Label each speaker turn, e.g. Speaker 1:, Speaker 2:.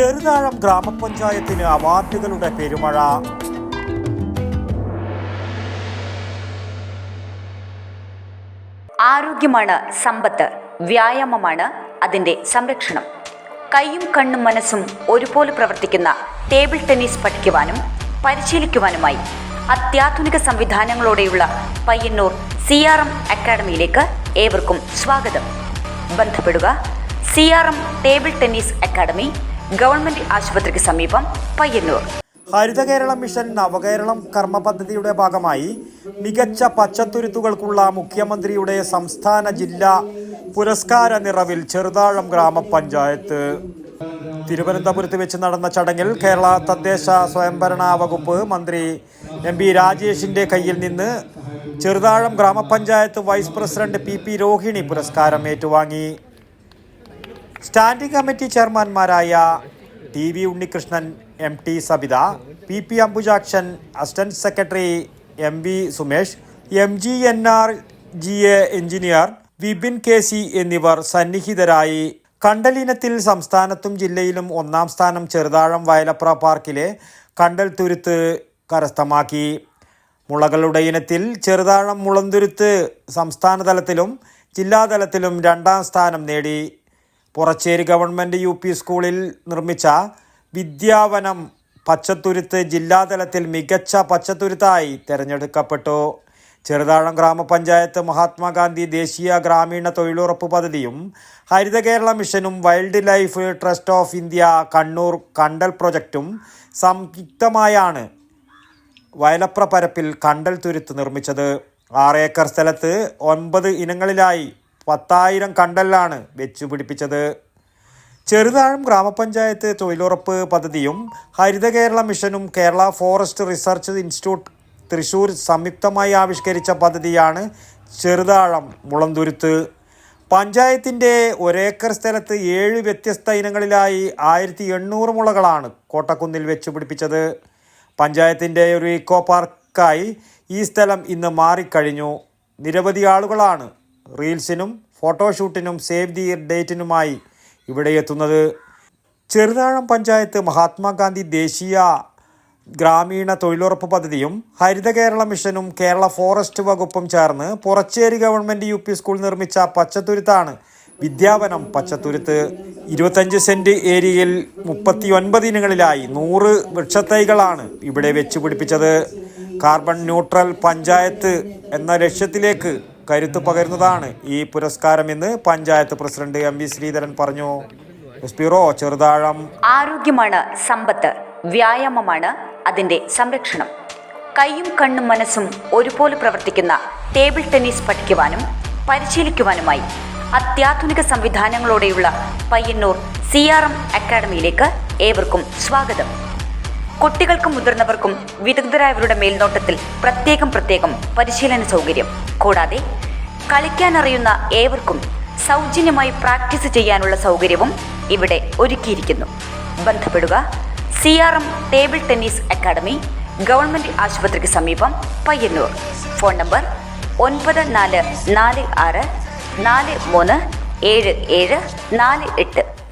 Speaker 1: ചെറുതാഴം ഗ്രാമപഞ്ചായത്തിന് അവാർഡുകളുടെ പെരുമഴ.
Speaker 2: ആരോഗ്യമാണ് സമ്പത്ത് വ്യായാമമാണ് അതിന്റെ സംരക്ഷണം. കൈയും കണ്ണും മനസ്സും ഒരുപോലെ പ്രവർത്തിക്കുന്ന ടേബിൾ ടെന്നീസ് പഠിക്കുവാനും പരിശീലിക്കുവാനുമായി അത്യാധുനിക സംവിധാനങ്ങളോടെയുള്ള പയ്യന്നൂർ സി ആർ എം അക്കാഡമിയിലേക്ക് ഏവർക്കും സ്വാഗതം. ബന്ധപ്പെടുക C R M table tennis academy government ആശുപത്രിക്ക് സമീപം പയ്യന്നൂർ.
Speaker 1: ഹരിത കേരളം മിഷൻ നവകേരളം കർമ്മ പദ്ധതിയുടെ ഭാഗമായി മികച്ച പച്ചത്തുരുത്തുകൾക്കുള്ള മുഖ്യമന്ത്രിയുടെ സംസ്ഥാന ജില്ലാ പുരസ്കാര നിറവിൽ ചെറുതാഴം ഗ്രാമപഞ്ചായത്ത്. തിരുവനന്തപുരത്ത് വെച്ച് നടന്ന ചടങ്ങിൽ കേരള തദ്ദേശ സ്വയംഭരണ വകുപ്പ് മന്ത്രി എം പി രാജേഷിന്റെ കയ്യിൽ നിന്ന് ചെറുതാഴം ഗ്രാമപഞ്ചായത്ത് vice president P P Rohini പുരസ്കാരം ഏറ്റുവാങ്ങി. Standing committee ചെയർമാൻമാരായ T V Unnikrishnan M T Sabitha P P Ambujakshan assistant secretary M V Sumesh M G N R G A engineer Vipin K C എന്നിവർ സന്നിഹിതരായി. കണ്ടലിനത്തിൽ സംസ്ഥാനത്തും ജില്ലയിലും ഒന്നാം സ്ഥാനം ചെറുതാഴം വയലപ്ര പാർക്കിലെ കണ്ടൽ തുരുത്ത് കരസ്ഥമാക്കി. മുളകളുടെ ഇനത്തിൽ ചെറുതാഴം മുളന്തുരുത്ത് സംസ്ഥാനതലത്തിലും ജില്ലാതലത്തിലും രണ്ടാം സ്ഥാനം നേടി. പുറച്ചേരി ഗവൺമെന്റ് യു പി സ്കൂളിൽ നിർമ്മിച്ച വിദ്യാവനം പച്ചത്തുരുത്ത് ജില്ലാതലത്തിൽ മികച്ച പച്ചത്തുരുത്തായി തിരഞ്ഞെടുക്കപ്പെട്ടു. ചെറുതാഴം ഗ്രാമപഞ്ചായത്ത് മഹാത്മാഗാന്ധി ദേശീയ ഗ്രാമീണ തൊഴിലുറപ്പ് പദ്ധതിയും ഹരിത കേരള മിഷനും wildlife trust of India Kannur കണ്ടൽ പ്രൊജക്റ്റും സംയുക്തമായാണ് വയലപ്ര പരപ്പിൽ കണ്ടൽ തുരുത്ത് നിർമ്മിച്ചത്. ആറ് ഏക്കർ സ്ഥലത്ത് ഒൻപത് ഇനങ്ങളിലായി പത്തായിരം കണ്ടല്ലാണ് വെച്ചു പിടിപ്പിച്ചത്. ചെറുതാഴം ഗ്രാമപഞ്ചായത്ത് തൊഴിലുറപ്പ് പദ്ധതിയും ഹരിത കേരള മിഷനും Kerala forest research institute Thrissur സംയുക്തമായി ആവിഷ്കരിച്ച പദ്ധതിയാണ് ചെറുതാഴം മുളന്തുരുത്ത്. പഞ്ചായത്തിന്റെ ഒരേക്കർ സ്ഥലത്ത് ഏഴ് വ്യത്യസ്ത ഇനങ്ങളിലായി ആയിരത്തി എണ്ണൂറ് മുളകളാണ് കോട്ടക്കുന്നിൽ വെച്ചു പിടിപ്പിച്ചത്. പഞ്ചായത്തിന്റെ ഒരു ഇക്കോ പാർക്കായി ഈ സ്ഥലം ഇന്ന് മാറിക്കഴിഞ്ഞു. നിരവധി ആളുകളാണ് റീൽസിനും ഫോട്ടോഷൂട്ടിനും സേവ് ദി ഡേറ്റിനുമായി ഇവിടെ എത്തുന്നത് ചെറുതാഴം പഞ്ചായത്ത് മഹാത്മാഗാന്ധി ദേശീയ ഗ്രാമീണ തൊഴിലുറപ്പ് പദ്ധതിയും ഹരിത കേരള മിഷനും കേരള ഫോറസ്റ്റ് വകുപ്പും ചേർന്ന് Puracheri government U P school നിർമ്മിച്ച പച്ചത്തുരുത്താണ് വിദ്യാപനം പച്ചത്തുരുത്ത്. ഇരുപത്തഞ്ച് സെന്റ് ഏരിയയിൽ മുപ്പത്തി ഒൻപത് ഇനങ്ങളിലായി നൂറ് വൃക്ഷത്തൈകളാണ് ഇവിടെ വെച്ച് പിടിപ്പിച്ചത് കാർബൺ ന്യൂട്രൽ പഞ്ചായത്ത് എന്ന ലക്ഷ്യത്തിലേക്ക് കരുത്ത് പകരുന്നതാണ് ഈ പുരസ്കാരമെന്ന് panchayat president M V Sreedharan പറഞ്ഞു. സ്പിറോ ചെറുതാഴം.
Speaker 2: ആരോഗ്യമാണ് സമ്പത്ത് വ്യായാമമാണ് അതിന്റെ സംരക്ഷണം. കൈയും കണ്ണും മനസ്സും ഒരുപോലെ പ്രവർത്തിക്കുന്ന ടേബിൾ ടെന്നീസ് പഠിക്കുവാനും പരിശീലിക്കുവാനുമായി അത്യാധുനിക സംവിധാനങ്ങളോടെയുള്ള പയ്യന്നൂർ സി ആർ എം അക്കാഡമിയിലേക്ക് ഏവർക്കും സ്വാഗതം. കുട്ടികൾക്കും മുതിർന്നവർക്കും വിദഗ്ധരായവരുടെ മേൽനോട്ടത്തിൽ പ്രത്യേകം പ്രത്യേകം പരിശീലന സൗകര്യം. കൂടാതെ കളിക്കാനറിയുന്ന ഏവർക്കും സൗജന്യമായി പ്രാക്ടീസ് ചെയ്യാനുള്ള സൗകര്യവും ഇവിടെ ഒരുക്കിയിരിക്കുന്നു. ബന്ധപ്പെടുക. C R M table tennis academy government ആശുപത്രിക്ക് സമീപം പയ്യന്നൂർ. ഫോൺ നമ്പർ ഒൻപത് നാല് നാല് ആറ് നാല് മൂന്ന് ഏഴ് ഏഴ് നാല് എട്ട്.